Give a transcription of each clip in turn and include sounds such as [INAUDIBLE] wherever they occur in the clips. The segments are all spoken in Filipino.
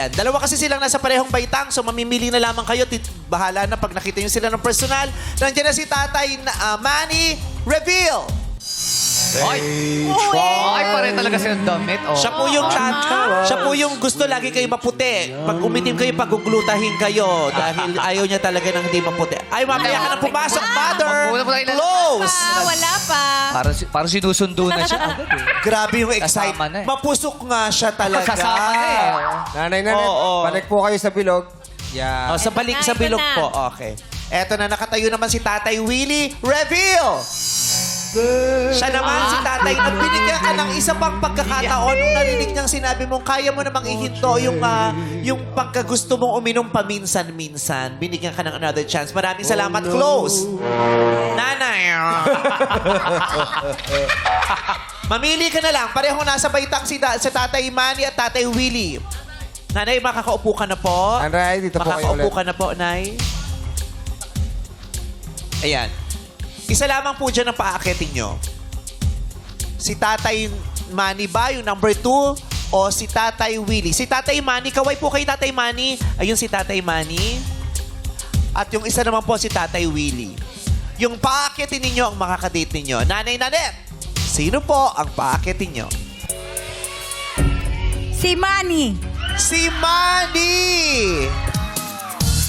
Yan, Dalawa kasi silang nasa parehong baitang, so mamimili na lamang kayo. Tit- Bahala na pag nakita nyo sila ng personal. Nandiyan na si Tatay na, ah, Manny Reveal. Ay! Ay, pare talaga siya ng damit. Oh. Siya po yung tat- siya po yung gusto lagi kayo maputi. Pag umitim kayo, paguglutahin kayo. Dahil [LAUGHS] ayaw niya talaga ng hindi maputi. Ay, mamaya ka na pumasok, mother! Magmuna po tayo ng- Close! Ah, wala pa. Parang, si- parang sinusundo na siya agad [LAUGHS] eh. Grabe yung Kasama excitement. eh. Mapusok nga siya talaga. Kasama na eh. Nanay, nanay, Oo. balik po kayo sa bilog. Yeah. Oh, sa balik na, sa ito bilog na. po. Okay. Eto na, nakatayo naman si Tatay Willie. Reveal! Siya naman si Tatay na binigyan ka ng isa pang pagkakataon nung narinig niyang sinabi mong kaya mo namang ihinto yung, ah, yung pagkagusto mong uminom paminsan-minsan. Binigyan ka ng another chance. Maraming salamat. Close! Nanay! [LAUGHS] Mamili ka na lang. Parehong nasa baitang si, da- si Tatay Manny at Tatay Willie. Nanay, makakaupo ka na po. Nanay, dito po kayo Makakaupo ulit. ka na po, Nay. Ayan. Isa lamang po dyan ang paakitin nyo. Si Tatay Manny ba, yung number two? O si Tatay Willie? Si Tatay Manny, kaway po kay Tatay Manny. Ayun si Tatay Manny. At yung isa naman po si Tatay Willie. Yung paakitin ninyo ang makakadate ninyo. Nanay Nanet, sino po ang paakitin nyo? Si Manny. Si Manny!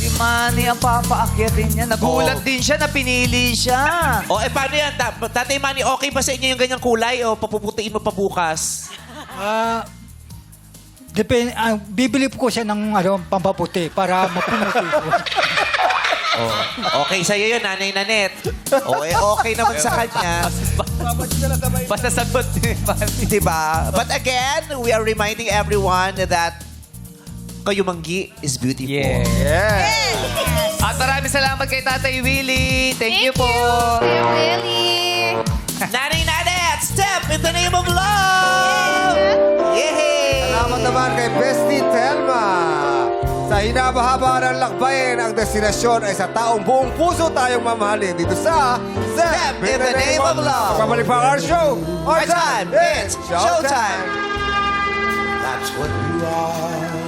Si Manny ang papaakyatin niya. Nagulat Oo. din siya na pinili siya. O, eh, paano yan? Ta- Tatay Manny, okay ba sa inyo yung ganyang kulay o papuputiin mo pa bukas? Ah, depende, ah, bibili po ko siya ng ano, pampaputi para mapumuti ko. [LAUGHS] Okay sa'yo yun, Nanay Nanet. O, eh, okay naman sa kanya. Basta sagot ni Manny. Diba? But again, we are reminding everyone that kayo manggi is beautiful. Yeah. Yeah. At maraming salamat kay Tatay Willie. Thank, you po. Willie. Nanay Nanet, step in the name of love! Yay! Salamat naman kay Bestie Telma. Sa hinabahaba ng lakbayin, ang destinasyon ay sa taong buong puso tayong mamahalin dito sa Step in the name of love. Pabalik pa ang our show. Our time, it's showtime. Showtime. That's what you are.